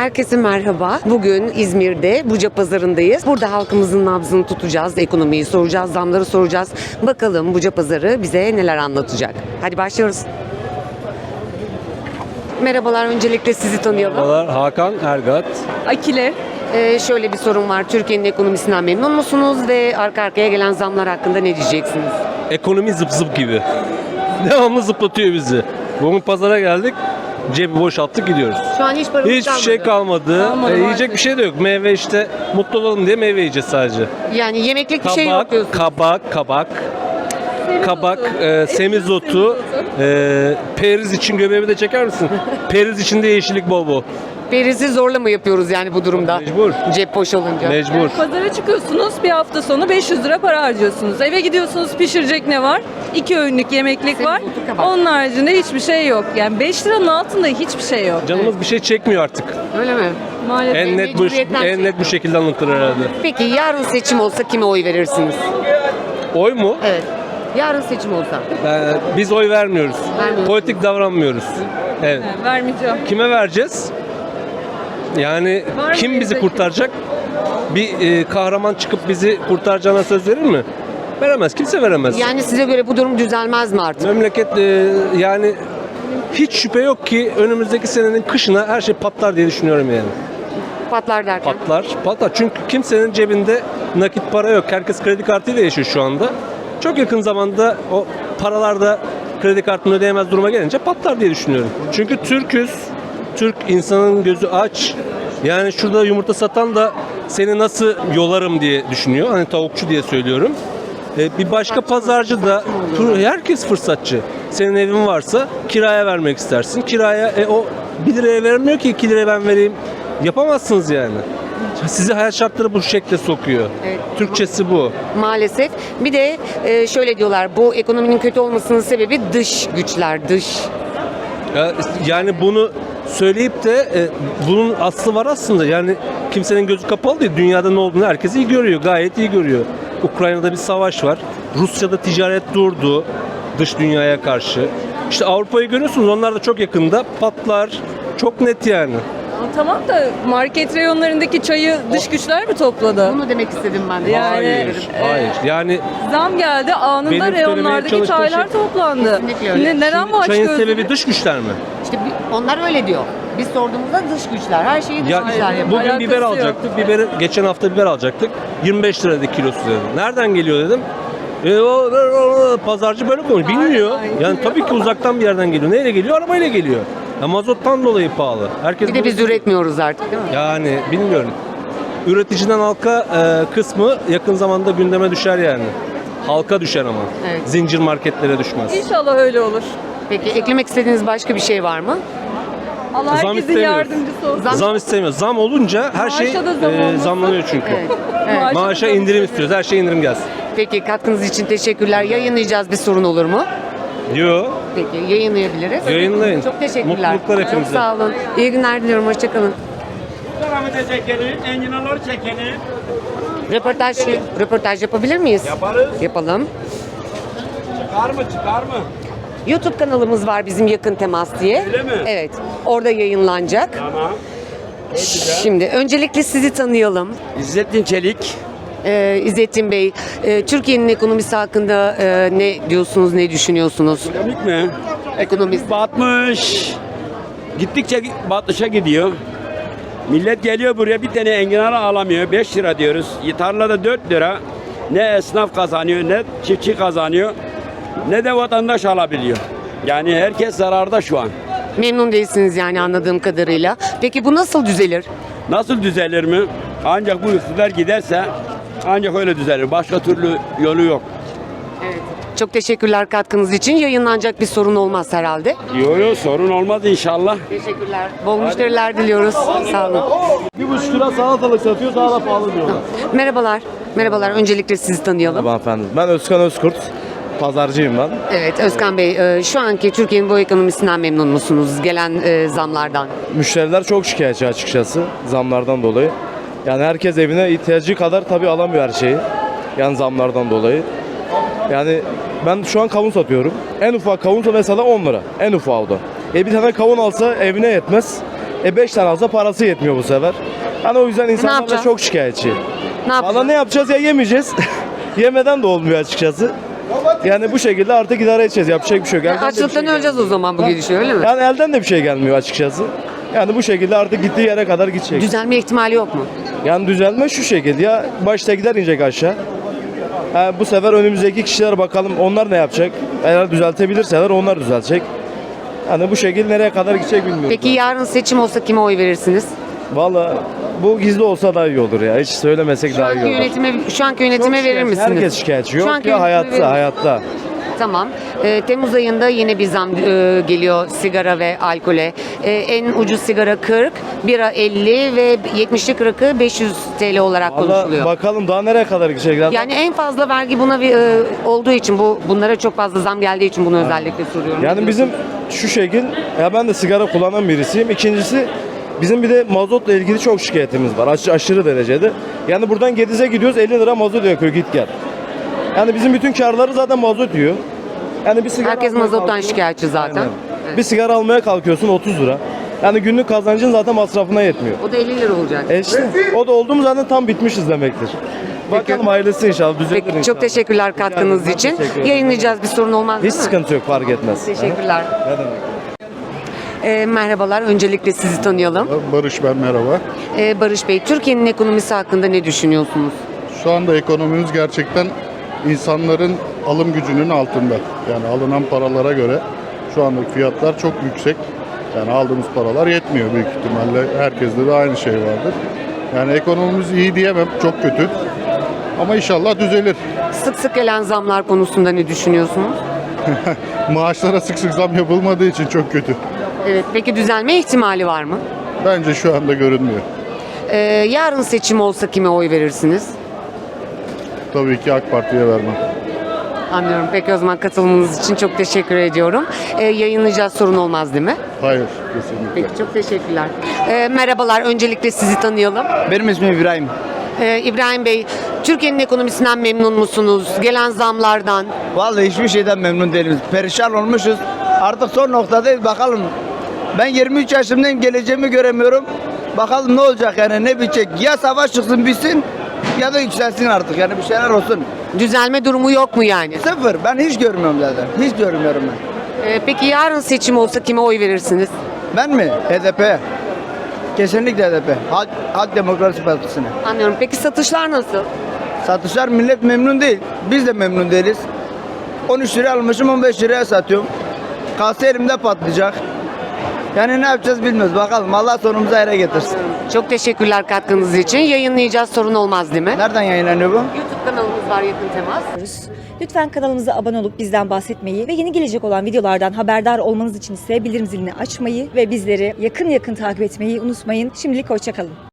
Herkese merhaba. Bugün İzmir'de Buca Pazarı'ndayız. Burada halkımızın nabzını tutacağız, ekonomiyi soracağız, zamları soracağız. Bakalım Buca Pazarı bize neler anlatacak. Hadi başlıyoruz. Merhabalar, öncelikle sizi tanıyalım. Merhabalar Hakan Ergat. Akile. Ee, şöyle bir sorun var. Türkiye'nin ekonomisinden memnun musunuz ve arka arkaya gelen zamlar hakkında ne diyeceksiniz? Ekonomi zıp zıp gibi. Devamlı zıplatıyor bizi. Bugün pazara geldik. Cebi boşalttık gidiyoruz. Şu an hiç paramız Hiçbir şey kalmadı. Kalmadı, E, yiyecek maalesef. bir şey de yok. Meyve işte mutlu olalım diye meyve yiyeceğiz sadece. Yani yemeklik bir Kabak, şey yok diyorsunuz. kabak, kabak, kabak, e, semizotu, e, periz için göbeğimi de çeker misin? periz için de yeşillik bol bol. Perizi zorla mı yapıyoruz yani bu durumda? Mecbur. Cep boş olunca. Mecbur. Pazara çıkıyorsunuz bir hafta sonu 500 lira para harcıyorsunuz. Eve gidiyorsunuz pişirecek ne var? İki öğünlük yemeklik var. Semizotu, kabak. Onun haricinde hiçbir şey yok. Yani 5 liranın altında hiçbir şey yok. Canımız bir şey çekmiyor artık. Öyle mi? Maalesef. En net bu mecburiyetten en net bu şekilde anlatılır herhalde. Peki yarın seçim olsa kime oy verirsiniz? Oy mu? Evet. Yarın seçim olsa. Ee, biz oy vermiyoruz. Vermiyorsunuz. Politik davranmıyoruz. Evet. Vermeyeceğim. Kime vereceğiz? Yani Var kim bizi bizdeki? kurtaracak? Bir e, kahraman çıkıp bizi kurtaracağına söz verir mi? Veremez. Kimse veremez. Yani size göre bu durum düzelmez mi artık? Memleket e, yani hiç şüphe yok ki önümüzdeki senenin kışına her şey patlar diye düşünüyorum yani. Patlar derken. Patlar. Patlar. Çünkü kimsenin cebinde nakit para yok. Herkes kredi kartıyla yaşıyor şu anda. Çok yakın zamanda o paralar da kredi kartını ödeyemez duruma gelince patlar diye düşünüyorum. Çünkü Türküz. Türk insanın gözü aç. Yani şurada yumurta satan da seni nasıl yolarım diye düşünüyor. Hani tavukçu diye söylüyorum. E, bir başka pazarcı da herkes fırsatçı. Senin evin varsa kiraya vermek istersin. Kiraya e, o 1 liraya vermiyor ki 2 liraya ben vereyim. Yapamazsınız yani. Sizi hayat şartları bu şekilde sokuyor. Evet. Türkçesi bu. Maalesef. Bir de e, şöyle diyorlar. Bu ekonominin kötü olmasının sebebi dış güçler, dış. Ya, Yani bunu söyleyip de e, bunun aslı var aslında. Yani kimsenin gözü kapalı değil. Dünyada ne olduğunu herkes iyi görüyor. Gayet iyi görüyor. Ukrayna'da bir savaş var. Rusya'da ticaret durdu dış dünyaya karşı. İşte Avrupa'yı görüyorsunuz. Onlar da çok yakında patlar. Çok net yani. Ama Tamam da market reyonlarındaki çayı dış güçler mi topladı? Bunu demek istedim ben de. Yani- hayır, e, hayır. Yani Zam geldi anında Benim söylemeye reyonlardaki çalıştığım çaylar şey- toplandı. Kesinlikle öyle. Ne, neden bu aç çayın gözlülük? sebebi dış güçler mi? İşte bi- onlar öyle diyor. Biz sorduğumuzda dış güçler. Her şeyi dış Ya güçler yapıyor. bugün Alakası biber yok. alacaktık. Biberi geçen hafta biber alacaktık. 25 liraydı kilosu dedim. Nereden geliyor dedim. E, o, o- o- pazarcı böyle konuşuyor. Bilmiyor. Aynen. Yani tabii ki uzaktan bir yerden geliyor. Neyle geliyor? Arabayla geliyor. Ya mazottan dolayı pahalı. Herkes Bir de biz üretmiyoruz artık değil mi? yani bilmiyorum. Üreticiden halka e, kısmı yakın zamanda gündeme düşer yani. Halka düşer ama. Evet. Zincir marketlere düşmez. İnşallah öyle olur. Peki eklemek istediğiniz başka bir şey var mı? Allah Zam herkesin istemiyoruz. yardımcısı olsun. Zam- Zam istemiyor. Zam olunca her şey da zam e, olması- zamlanıyor çünkü. Evet. evet. Maaşa da Maaşa zam indirim istiyoruz. Her şey indirim gelsin. Peki katkınız için teşekkürler. Yayınlayacağız bir sorun olur mu? Diyor. Peki yayınlayabiliriz. Yayınlayın. Çok teşekkürler. Mutluluklar Çok hepimize. sağ olun. İyi günler diliyorum. Hoşçakalın. Rahmet çekelim, enginarları çekelim. Röportaj, röportaj yapabilir miyiz? Yaparız. Yapalım. Çıkar mı, çıkar mı? YouTube kanalımız var bizim Yakın Temas diye. Öyle mi? Evet. Orada yayınlanacak. Tamam. Şimdi öncelikle sizi tanıyalım. İzzettin Çelik. Ee, İzzettin Bey, e, Türkiye'nin ekonomisi hakkında e, ne diyorsunuz, ne düşünüyorsunuz? Komik mi? Ekonomist. Batmış. Gittikçe batışa gidiyor. Millet geliyor buraya bir tane enginar alamıyor. 5 lira diyoruz. Tarlada 4 lira. Ne esnaf kazanıyor, ne çiftçi kazanıyor, ne de vatandaş alabiliyor. Yani herkes zararda şu an. Memnun değilsiniz yani anladığım kadarıyla. Peki bu nasıl düzelir? Nasıl düzelir mi? Ancak bu iktidar giderse ancak öyle düzelir. Başka türlü yolu yok. Evet. Çok teşekkürler katkınız için. Yayınlanacak bir sorun olmaz herhalde. Yok yok sorun olmaz inşallah. Teşekkürler. Bol müşteriler diliyoruz. Sağ olun. Bir buçuk lira salatalık satıyor daha da pahalı diyorlar. Merhabalar. Merhabalar. Öncelikle sizi tanıyalım. Merhaba efendim. Ben Özkan Özkurt. Pazarcıyım ben. Evet Özkan Bey, e, şu anki Türkiye'nin bu ekonomisinden memnun musunuz? Gelen e, zamlardan. Müşteriler çok şikayetçi açıkçası zamlardan dolayı. Yani herkes evine ihtiyacı kadar tabii alamıyor her şeyi. Yani zamlardan dolayı. Yani ben şu an kavun satıyorum. En ufak kavun mesela 10 lira. En ufağı da. E bir tane kavun alsa evine yetmez. E 5 tane alsa parası yetmiyor bu sefer. Yani o yüzden insanlar da yapacağız? çok şikayetçi. Ne yapacağız? Valla ne yapacağız ya yemeyeceğiz. Yemeden de olmuyor açıkçası. Yani bu şekilde artık idare edeceğiz. Yapacak bir şey yok. Elden de bir Açlıktan şey öleceğiz o zaman bu gidişle öyle mi? Yani elden de bir şey gelmiyor açıkçası. Yani bu şekilde artık gittiği yere kadar gidecek. Düzelme ihtimali yok mu? Yani düzelme şu şekilde ya başta gider inecek aşağı. Ha, bu sefer önümüzdeki kişiler bakalım onlar ne yapacak. Eğer düzeltebilirseler onlar düzelecek. Yani bu şekilde nereye kadar gidecek bilmiyorum. Peki yarın seçim olsa kime oy verirsiniz? Valla bu gizli olsa daha iyi olur ya. Hiç söylemesek Şu daha iyi olur. yönetime, şu anki yönetime Çok verir şikayetçi, misiniz? Herkes şikayetçi. Şu Yok anki ya verir hayatta hayatta. Tamam. Ee, Temmuz ayında yine bir zam e, geliyor sigara ve alkole. Ee, en ucuz sigara 40, bira 50 ve 70'lik rakı 500 TL olarak Valla konuşuluyor. bakalım daha nereye kadar gidecek. Zaten Yani en fazla vergi buna bir, e, olduğu için bu bunlara çok fazla zam geldiği için bunu özellikle soruyorum. Yani bizim şu şekil, ya ben de sigara kullanan birisiyim. İkincisi bizim bir de mazotla ilgili çok şikayetimiz var. Aş- aşırı derecede. Yani buradan Gediz'e gidiyoruz 50 lira mazot yakıyor git gel. Yani bizim bütün karları zaten mazot yiyor. Yani bir sigara Herkes almaya mazottan kalkıyorsun- şikayetçi zaten. Aynen. Evet. Bir sigara almaya kalkıyorsun 30 lira. Yani günlük kazancın zaten masrafına yetmiyor. O da 50 lira olacak. E işte o da oldu mu zaten tam bitmişiz demektir. Bakalım hayırlısı inşallah düzelir Peki inşallah. çok teşekkürler ederim, katkınız ben için. teşekkür ederim. Yayınlayacağız bir sorun olmaz Hiç değil mi? sıkıntı yok fark etmez. Teşekkürler. Ne demek. Ee, merhabalar. Öncelikle sizi tanıyalım. Barış ben merhaba. Ee, Barış Bey, Türkiye'nin ekonomisi hakkında ne düşünüyorsunuz? Şu anda ekonomimiz gerçekten insanların alım gücünün altında. Yani alınan paralara göre şu andaki fiyatlar çok yüksek. Yani aldığımız paralar yetmiyor büyük ihtimalle. Herkeste de aynı şey vardır. Yani ekonomimiz iyi diyemem, çok kötü. Ama inşallah düzelir. Sık sık gelen zamlar konusunda ne düşünüyorsunuz? Maaşlara sık sık zam yapılmadığı için çok kötü. Evet, peki düzelme ihtimali var mı? Bence şu anda görünmüyor. Ee, yarın seçim olsa kime oy verirsiniz? Tabii ki AK Parti'ye vermem. Anlıyorum. Peki o zaman katılımınız için çok teşekkür ediyorum. Ee, yayınlayacağız sorun olmaz değil mi? Hayır, kesinlikle. Peki çok teşekkürler. Ee, merhabalar. Öncelikle sizi tanıyalım. Benim ismim İbrahim. Ee, İbrahim Bey, Türkiye'nin ekonomisinden memnun musunuz? Gelen zamlardan. Vallahi hiçbir şeyden memnun değiliz. Perişan olmuşuz. Artık son noktadayız bakalım. Ben 23 yaşımdayım geleceğimi göremiyorum. Bakalım ne olacak yani ne bitecek. Ya savaş çıksın bitsin ya da yükselsin artık yani bir şeyler olsun. Düzelme durumu yok mu yani? Sıfır ben hiç görmüyorum zaten. Hiç görmüyorum ben. Ee, peki yarın seçim olsa kime oy verirsiniz? Ben mi? HDP. Kesinlikle HDP. Halk, Halk Demokrasi Partisi'ne. Anlıyorum. Peki satışlar nasıl? Satışlar millet memnun değil. Biz de memnun değiliz. 13 liraya almışım 15 liraya satıyorum. Kase elimde patlayacak. Yani ne yapacağız bilmiyoruz. Bakalım Allah sonumuzu hayra getirsin. Çok teşekkürler katkınız için. Yayınlayacağız sorun olmaz değil mi? Nereden yayınlanıyor bu? YouTube kanalımız var yakın temas. Lütfen kanalımıza abone olup bizden bahsetmeyi ve yeni gelecek olan videolardan haberdar olmanız için ise bildirim zilini açmayı ve bizleri yakın yakın takip etmeyi unutmayın. Şimdilik hoşçakalın.